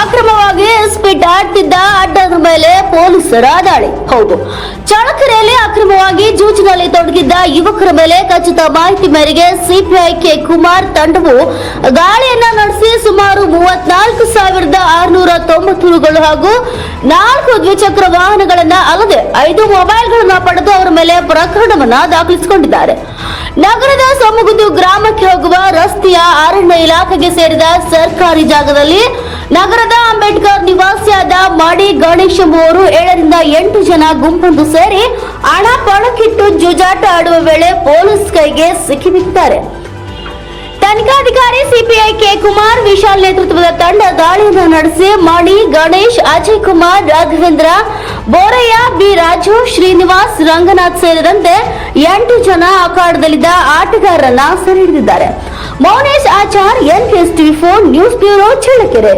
ಅಕ್ರಮವಾಗಿ ಸ್ಪಿಟ್ ಆಡ್ತಿದ್ದ ಅಡ್ಡದ ಮೇಲೆ ಪೊಲೀಸರ ದಾಳಿ. ಹೌದು. ಚಳಕೆರೆಯಲ್ಲಿ ಅಕ್ರಮವಾಗಿ ಜೂಜಿನಲ್ಲಿ ತೊಡಗಿದ್ದ ಯುವಕರ ಮೇಲೆ ಖಚಿತ ಮಾಹಿತಿ ಮೇರೆಗೆ ಸಿಪಿಐ ಕೆ ಕುಮಾರ್ ತಂಡವು ದಾಳಿಯನ್ನ ನಡೆಸಿ ಸುಮಾರು ಮೂವತ್ನಾಲ್ಕು ಸಾವಿರದ ಆರುನೂರ ತೊಂಬತ್ತೂರುಗಳು ಹಾಗೂ ನಾಲ್ಕು ದ್ವಿಚಕ್ರ ವಾಹನಗಳನ್ನ ಅಲ್ಲದೆ ಐದು ಮೊಬೈಲ್ಗಳನ್ನ ಪಡೆದು ಅವರ ಮೇಲೆ ಪ್ರಕರಣವನ್ನ ದಾಖಲಿಸಿಕೊಂಡಿದ್ದಾರೆ. ನಗರದ ಸೊಮ್ಮಗುದ್ದು ಗ್ರಾಮಕ್ಕೆ ಹೋಗುವ ರಸ್ತೆಯ ಅರಣ್ಯ ಇಲಾಖೆಗೆ ಸೇರಿದ ಸರ್ಕಾರಿ ಜಾಗದಲ್ಲಿ ನಗರದ ಅಂಬೇಡ್ಕರ್ ನಿವಾಸಿಯಾದ ಮಡಿ ಗಣೇಶ್ ಎಂಬುವರು ಏಳರಿಂದ ಎಂಟು ಜನ ಗುಂಪೊಂದು ಸೇರಿ ಹಣ ಪಣಕ್ಕಿಟ್ಟು ಜುಜಾಟ ಆಡುವ ವೇಳೆ ಪೊಲೀಸ್ ಕೈಗೆ ಸಿಕ್ಕಿಬಿದ್ದಾರೆ ತನಿಖಾಧಿಕಾರಿ ಸಿಪಿಐ ಕೆ ಕುಮಾರ್ ವಿಶಾಲ್ ನೇತೃತ್ವದ ತಂಡ ದಾಳಿಯನ್ನು ನಡೆಸಿ ಮಣಿ ಗಣೇಶ್, ಅಜಯ್ ಕುಮಾರ್, ರಾಘವೇಂದ್ರ, ಬೋರಯ್ಯ, ಬಿ ರಾಜು, ಶ್ರೀನಿವಾಸ್, ರಂಗನಾಥ್ ಸೇರಿದಂತೆ ಎಂಟು ಜನ ಅಖಾಡದಲ್ಲಿದ್ದ ಆಟಗಾರರನ್ನ ಸೆರೆ ಹಿಡಿದಿದ್ದಾರೆ. Mounesh Achar, N T four, news bureau, Challakere.